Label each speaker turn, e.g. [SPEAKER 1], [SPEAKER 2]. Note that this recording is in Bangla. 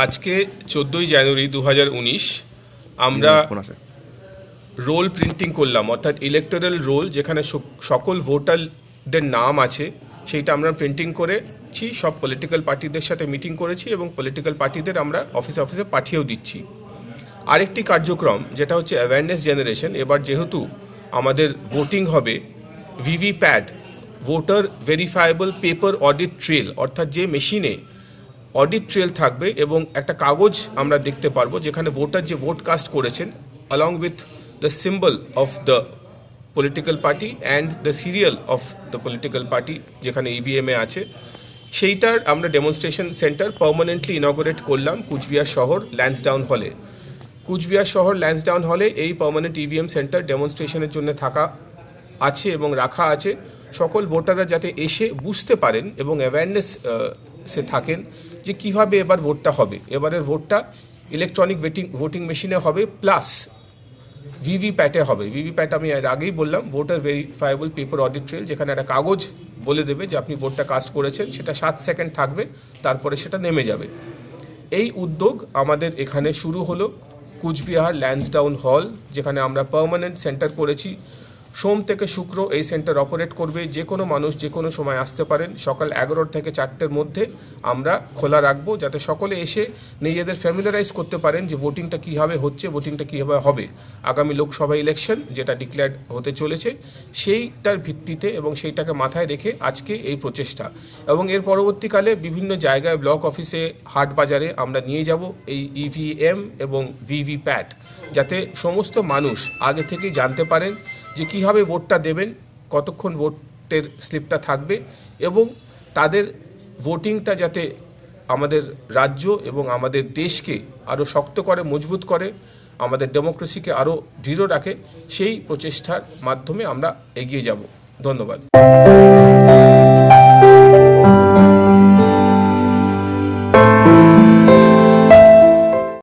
[SPEAKER 1] আজকে চোদ্দোই জানুয়ারি দু হাজার
[SPEAKER 2] উনিশ আমরা
[SPEAKER 1] রোল প্রিন্টিং করলাম অর্থাৎ ইলেকটোরাল রোল যেখানে সক- সকল ভোটারদের নাম আছে সেইটা আমরা প্রিন্টিং করেছি সব পলিটিক্যাল পার্টিদের সাথে মিটিং করেছি এবং পলিটিক্যাল পার্টিদের আমরা অফিস অফিসে পাঠিয়েও দিচ্ছি। আরেকটি কার্যক্রম যেটা হচ্ছে অ্যাওয়ারনেস জেনারেশন এবার যেহেতু আমাদের ভোটিং হবে VVPAT voter verifiable paper audit trail অর্থাৎ যে মেশিনে অডিট ট্রেল থাকবে এবং একটা কাগজ আমরা দেখতে পারব যেখানে ভোটার যে ভোট কাস্ট করেছেন, along with the symbol of the political party and the serial of the political party যেখানে ইভিএমে আছে। সেইটার আমরা ডেমনস্ট্রেশন সেন্টার পার্মানেন্টলি ইনগরেট করলাম কুচবিহার শহর ল্যান্সডাউন হলে কুচবিহার শহর ল্যান্সডাউন হলে এই পার্মানেন্ট ইভিএম সেন্টার ডেমনস্ট্রেশনের জন্য থাকা আছে এবং রাখা আছে। সকল ভোটাররা যাতে এসে বুঝতে পারেন এবং অ্যাওয়ারনেস সে থাকেন। যে কীভাবে এবার ভোটটা হবে। এবারের ভোটটা ইলেকট্রনিক ভোটিং ভোটিং মেশিনে হবে প্লাস ভিভিপ্যাটে হবে। ভিভিপ্যাট আমি এর আগেই বললাম voter verifiable paper audit trail যেখানে একটা কাগজ বলে দেবে যে আপনি ভোটটা কাস্ট করেছেন, সেটা সাত সেকেন্ড থাকবে, তারপরে সেটা নেমে যাবে। এই উদ্যোগ আমাদের এখানে শুরু হলো কুচবিহার ল্যান্সডাউন হল যেখানে আমরা পার্মানেন্ট সেন্টার করেছি। সোম থেকে শুক্র এই সেন্টার অপারেট করবে। যে কোনো মানুষ যে কোনো সময় আসতে পারেন। সকাল এগারোটা থেকে চারটের মধ্যে আমরা খোলা রাখব, যাতে সকলে এসে নিজেদের ফ্যামিলারাইজ করতে পারেন যে ভোটিংটা কীভাবে হচ্ছে ভোটিংটা কীভাবে হবে। আগামী লোকসভা ইলেকশন যেটা ডিক্লেয়ার হতে চলেছে, সেইটার ভিত্তিতে এবং সেইটাকে মাথায় রেখে আজকে এই প্রচেষ্টা। এবং এর পরবর্তীকালে বিভিন্ন জায়গায় ব্লক অফিসে হাট বাজারে আমরা নিয়ে যাব এই ইভিএম এবং ভিভিপ্যাট যাতে সমস্ত মানুষ আগে থেকেই জানতে পারেন যে কীভাবে ভোটটা দেবেন, কতক্ষণ ভোটের স্লিপটা থাকবে এবং তাদের ভোটিংটা যাতে আমাদের রাজ্য এবং আমাদের দেশকে আরও শক্ত করে, মজবুত করে, আমাদের ডেমোক্রেসিকে আরও দৃঢ় রাখে, সেই প্রচেষ্টার মাধ্যমে আমরা এগিয়ে যাব। ধন্যবাদ।